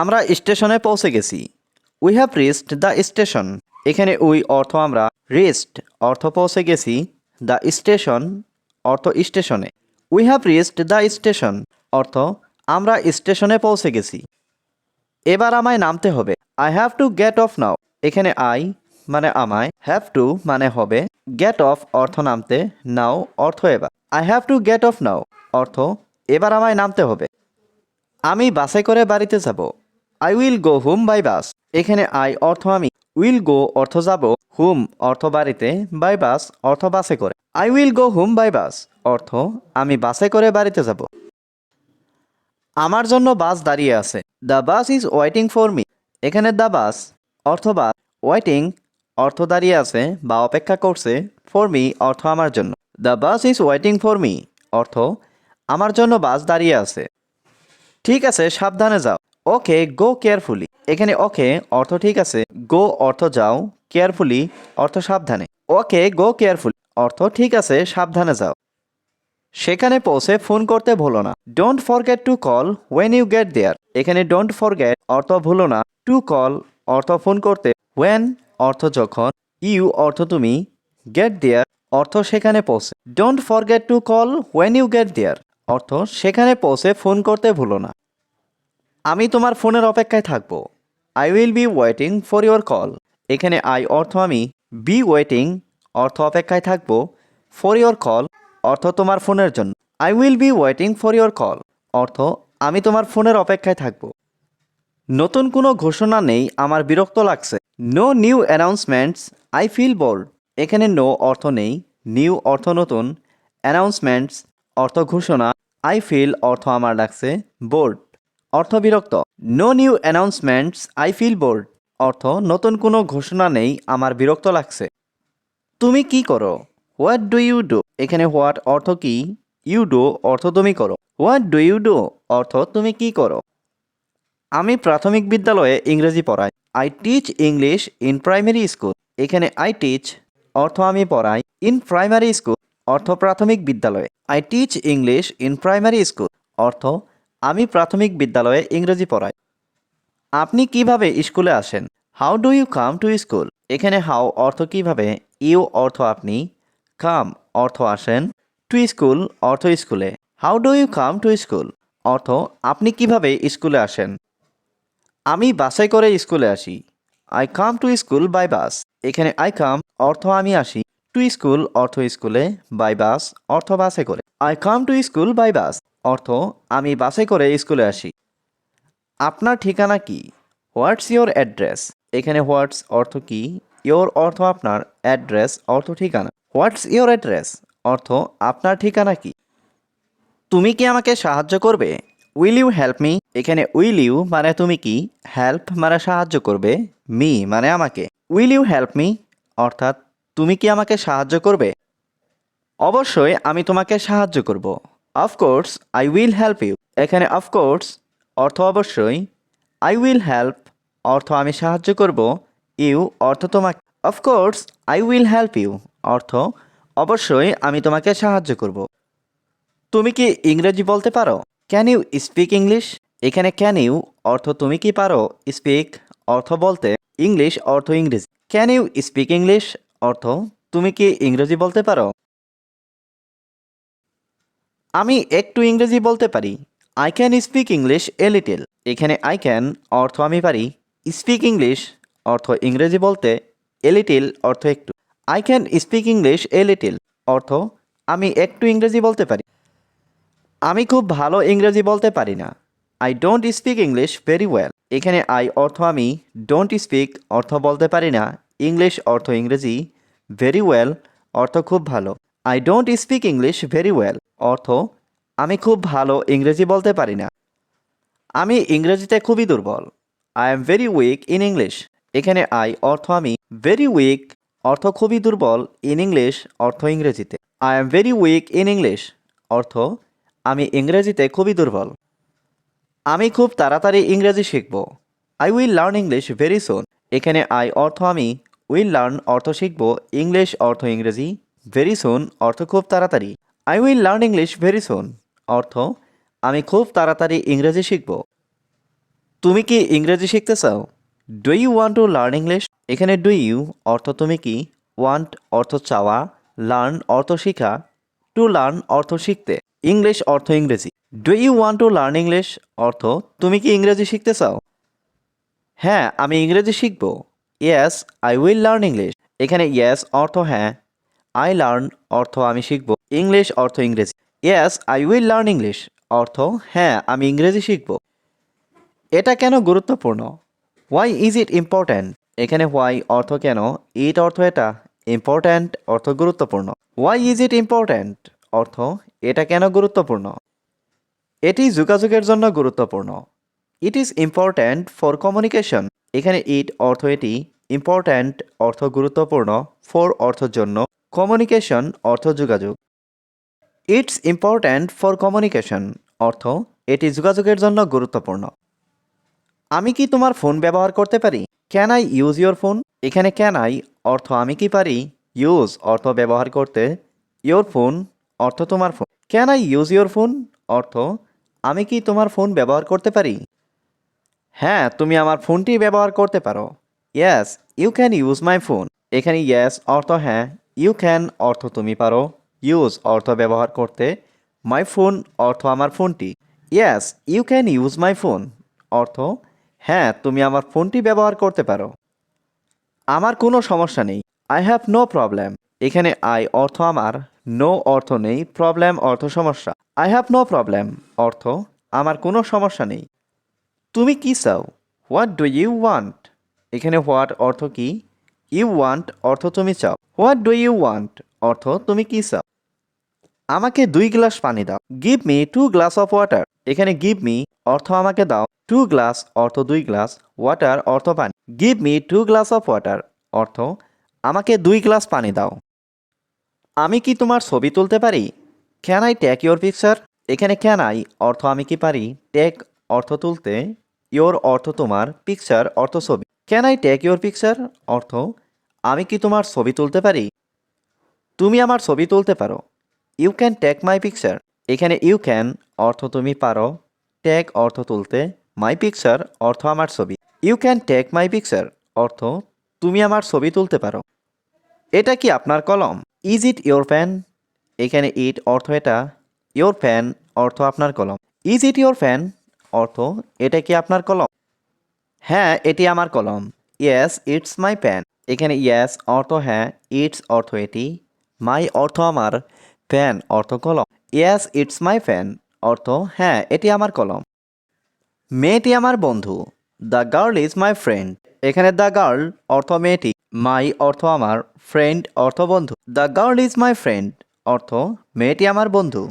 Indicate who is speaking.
Speaker 1: আমরা স্টেশনে পৌঁছে গেছি। We have reached the station এখানে উই অর্থ আমরা রিস্ট অর্থ পৌঁছে গেছি দ্য স্টেশন অর্থ স্টেশনে। We have reached the station অর্থ, আমরা স্টেশনে পৌঁছে গেছি। এবার আমায় নামতে হবে। I have to get off now এখানে আই মানে আমায় হ্যাভ টু মানে হবে গেট অফ অর্থ নামতে নাও অর্থ এবার। I have to get off now অর্থ, এবার আমায় নামতে হবে। আমি বাসে করে বাড়িতে যাব। I will go home by bus এখানে আই অর্থ আমি উইল গো অর্থ যাব হুম অর্থ বাড়িতে বাই বাস অর্থ বাসে করে। I will go home by bus অর্থ আমি বাসে করে বাড়িতে যাব। আমার জন্য বাস দাঁড়িয়ে আছে। The bus is waiting for me এখানে দ্য বাস অর্থ বাস ওয়েটিং অর্থ দাঁড়িয়ে আছে বা অপেক্ষা করছে ফর মি অর্থ আমার জন্য। The bus is waiting for me অর্থ আমার জন্য বাস দাঁড়িয়ে আছে। ঠিক আছে, সাবধানে যাও। ওকে গো কেয়ারফুলি এখানে ওকে অর্থ ঠিক আছে। গো অর্থ যাও। কেয়ারফুলি অর্থ সাবধানে। ওকে গো কেয়ারফুলি অর্থ ঠিক আছে, সাবধানে যাও। সেখানে পৌঁছে ফোন করতে ভুলো না। Don't forget to call when you get there এখানে ডোন্ট ফরগেট অর্থ ভুলো না। টু কল অর্থ ফোন করতে। ওয়েন অর্থ যখন। ইউ অর্থ তুমি। গেট দেয়ার অর্থ সেখানে পৌঁছে। Don't forget to call when you get there অর্থ সেখানে পৌঁছে ফোন করতে ভুলো না। আমি তোমার ফোনের অপেক্ষায় থাকব। I will be waiting for your call এখানে আই অর্থ আমি বি ওয়েটিং অর্থ অপেক্ষায় থাকব। ফর ইউর কল অর্থ তোমার ফোনের জন্য। I will be waiting for your call অর্থ আমি তোমার ফোনের অপেক্ষায় থাকব। নতুন কোনো ঘোষণা নেই, আমার বিরক্ত লাগছে। No new announcements I feel bored এখানে নো অর্থ নেই নিউ অর্থ নতুন। অ্যানাউন্সমেন্টস অর্থ ঘোষণা আই ফিল অর্থ আমার লাগছে বোর্ড অর্থ বিরক্ত no new announcements I feel bored অর্থ, নতুন কোনো ঘোষণা নেই, আমার বিরক্ত লাগছে। তুমি কি করো? হোয়াট ডু ইউ ডু এখানে হোয়াট অর্থ কি? ইউ ডু অর্থ তুমি করো। হোয়াট ডু ইউ ডু অর্থ, তুমি কি করো? আমি প্রাথমিক বিদ্যালয়ে ইংরেজি পড়াই। I teach English in primary school এখানে আই টিচ অর্থ আমি পড়াই ইন প্রাইমারি স্কুল অর্থ প্রাথমিক বিদ্যালয়ে। I teach English in primary school অর্থ আমি প্রাথমিক বিদ্যালয়ে ইংরেজি পড়াই। আপনি কীভাবে স্কুলে আসেন? How do you come to school এখানে হাউ অর্থ কীভাবে? ইউ অর্থ আপনি। কাম অর্থ আসেন। টু স্কুল অর্থ স্কুলে। How do you come to school অর্থ আপনি কীভাবে স্কুলে আসেন? আমি বাসে করে স্কুলে আসি। I come to school by bus এখানে আই কাম অর্থ আমি আসি। টু স্কুল অর্থ স্কুলে বাই বাস অর্থ বাসে করে। I come to school by bus অর্থ, আমি বাসে করে স্কুলে আসি। আপনার ঠিকানা কি? হোয়াটস ইয়োর অ্যাড্রেস এখানে হোয়াটস অর্থ কি? ইয়োর অর্থ আপনার অ্যাড্রেস অর্থ ঠিকানা। হোয়াটস ইয়োর অ্যাড্রেস অর্থ, আপনার ঠিকানা কি? তুমি কি আমাকে সাহায্য করবে? উইল ইউ হেল্প মি এখানে উইল ইউ মানে তুমি কি? হেল্প মানে সাহায্য করবে। মি মানে আমাকে। উইল ইউ হেল্প মি অর্থাৎ, তুমি কি আমাকে সাহায্য করবে? অবশ্যই আমি তোমাকে সাহায্য করব। Of course I will help you এখানে অফকোর্স অর্থ অবশ্যই। আই উইল হেল্প অর্থ আমি সাহায্য করব। ইউ অর্থ তোমাকে। Of course I will help you অর্থ অবশ্যই আমি তোমাকে সাহায্য করব। তুমি কি ইংরেজি বলতে পারো? ক্যান ইউ স্পিক ইংলিশ এখানে ক্যান ইউ অর্থ তুমি কি পারো? স্পিক অর্থ বলতে। ইংলিশ অর্থ ইংরেজি। ক্যান ইউ স্পিক ইংলিশ অর্থ তুমি কি ইংরেজি বলতে পারো? আমি একটু ইংরেজি বলতে পারি। I can speak English a little এখানে আই ক্যান অর্থ আমি পারি। স্পিক ইংলিশ অর্থ ইংরেজি বলতে এ লিটিল অর্থ একটু। I can speak English a little অর্থ আমি একটু ইংরেজি বলতে পারি। আমি খুব ভালো ইংরেজি বলতে পারি না। I don't speak English very well এখানে আই অর্থ আমি ডোন্ট স্পিক অর্থ বলতে পারি না। ইংলিশ অর্থ ইংরেজি ভেরি ওয়েল অর্থ খুব ভালো। I don't speak English very well অর্থ, আমি খুব ভালো ইংরেজি বলতে পারি না। আমি ইংরেজিতে খুবই দুর্বল। I am very weak in English এখানে আই অর্থ আমি ভেরি উইক অর্থ খুবই দুর্বল ইন ইংলিশ অর্থ ইংরেজিতে। I am very weak in English অর্থ আমি ইংরেজিতে খুবই দুর্বল। আমি খুব তাড়াতাড়ি ইংরেজি শিখব। I will learn English very soon এখানে আই অর্থ আমি উইল লার্ন অর্থ শিখব ইংলিশ অর্থ ইংরেজি ভেরি সোন অর্থ খুব তাড়াতাড়ি। I will learn English very soon অর্থ, আমি খুব তাড়াতাড়ি ইংরেজি শিখব। তুমি কি ইংরেজি শিখতে চাও? Do you want to learn English এখানে ডু ইউ অর্থ তুমি কি? ওয়ান্ট অর্থ চাওয়া। লার্ন অর্থ শিখা। টু লার্ন অর্থ শিখতে। ইংলিশ অর্থ ইংরেজি। Do you want to learn English অর্থ, তুমি কি ইংরেজি শিখতে চাও? হ্যাঁ আমি ইংরেজি শিখব। Yes I will learn English এখানে ইয়েস অর্থ হ্যাঁ। আই লার্ন অর্থ আমি শিখব। ইংলিশ অর্থ ইংরেজি। Yes I will learn English অর্থ হ্যাঁ আমি ইংরেজি শিখব। এটা কেন গুরুত্বপূর্ণ? হোয়াই ইজ ইট ইম্পর্ট্যান্ট এখানে হোয়াই অর্থ কেন? ইট অর্থ এটা। ইম্পর্ট্যান্ট অর্থ গুরুত্বপূর্ণ। হোয়াই ইজ ইট ইম্পর্ট্যান্ট অর্থ এটা কেন গুরুত্বপূর্ণ? এটি যোগাযোগের জন্য গুরুত্বপূর্ণ। It is important for communication এখানে ইট অর্থ এটি। ইম্পর্ট্যান্ট অর্থ গুরুত্বপূর্ণ ফর অর্থ জন্য। কমিউনিকেশন অর্থ যোগাযোগ। ইটস ইম্পর্ট্যান্ট ফর কমিউনিকেশন অর্থ এটি যোগাযোগের জন্য গুরুত্বপূর্ণ। আমি কি তোমার ফোন ব্যবহার করতে পারি? Can I use your phone এখানে ক্যান আই অর্থ আমি কি পারি? ইউজ অর্থ ব্যবহার করতে। ইয়োর ফোন অর্থ তোমার phone can I use your phone অর্থ আমি কি তোমার ফোন ব্যবহার করতে পারি? হ্যাঁ তুমি আমার ফোনটি ব্যবহার করতে পারো। Yes you can use my phone এখানে ইয়েস অর্থ হ্যাঁ ইউ ক্যান অর্থ তুমি পারো। ইউজ অর্থ ব্যবহার করতে। মাই ফোন অর্থ আমার ফোনটি। Yes you can use my phone অর্থ হ্যাঁ তুমি আমার ফোনটি ব্যবহার করতে পারো। আমার কোনো সমস্যা নেই। আই হ্যাভ নো প্রবলেম এখানে আই অর্থ আমার। নো অর্থ নেই। প্রবলেম অর্থ সমস্যা। আই হ্যাভ নো প্রবলেম অর্থ, আমার কোনো সমস্যা নেই। তুমি কি চাও? হোয়াট ডু ইউ ওয়ান্ট এখানে হোয়াট অর্থ কি? ইউ ওয়ান্ট অর্থ তুমি চাও। হোয়াট ডু ইউ ওয়ান্ট অর্থ তুমি কি চাও? আমাকে দুই গ্লাস পানি দাও। Give me two glass of water. এখানে গিভ মি অর্থ আমাকে দাও। টু গ্লাস অর্থ দুই গ্লাস। ওয়াটার অর্থ পানি। Give me two glass of water অর্থ আমাকে দুই গ্লাস পানি দাও। আমি কি তোমার ছবি তুলতে পারি? Can I take your picture এখানে ক্যান আই অর্থ আমি কি পারি? টেক অর্থ তুলতে। ইয়োর অর্থ তোমার। পিকচার অর্থ ছবি। Can I take your picture অর্থ আমি কি তোমার ছবি তুলতে পারি? তুমি আমার ছবি তুলতে পারো। You can take my picture এখানে ইউ ক্যান অর্থ তুমি পারো। টেক অর্থ তুলতে। মাই পিকচার অর্থ আমার ছবি। You can take my picture অর্থ তুমি আমার ছবি তুলতে পারো। এটা কি আপনার কলম? ইজ ইট ইয়োর ফ্যান এখানে ইট অর্থ এটা। ইয়োর ফ্যান অর্থ আপনার কলম। ইজ ইট ইয়োর ফ্যান অর্থ এটা কি আপনার কলম? হ্যাঁ এটি আমার কলম। ইয়েস ইটস মাই প্যান এখানে ইয়েস অর্থ হ্যাঁ ইটস অর্থ এটি মাই অর্থ আমার ফ্যান অর্থ কলম ইয়েস ইটস মাই ফ্যান অর্থ হ্যাঁ এটি আমার কলম, মেয়েটি আমার বন্ধু the girl is my friend এখানে দ্য গার্ল অর্থ মেয়েটি মাই অর্থ আমার ফ্রেন্ড অর্থ বন্ধু the girl is my friend অর্থ মেয়েটি আমার বন্ধু।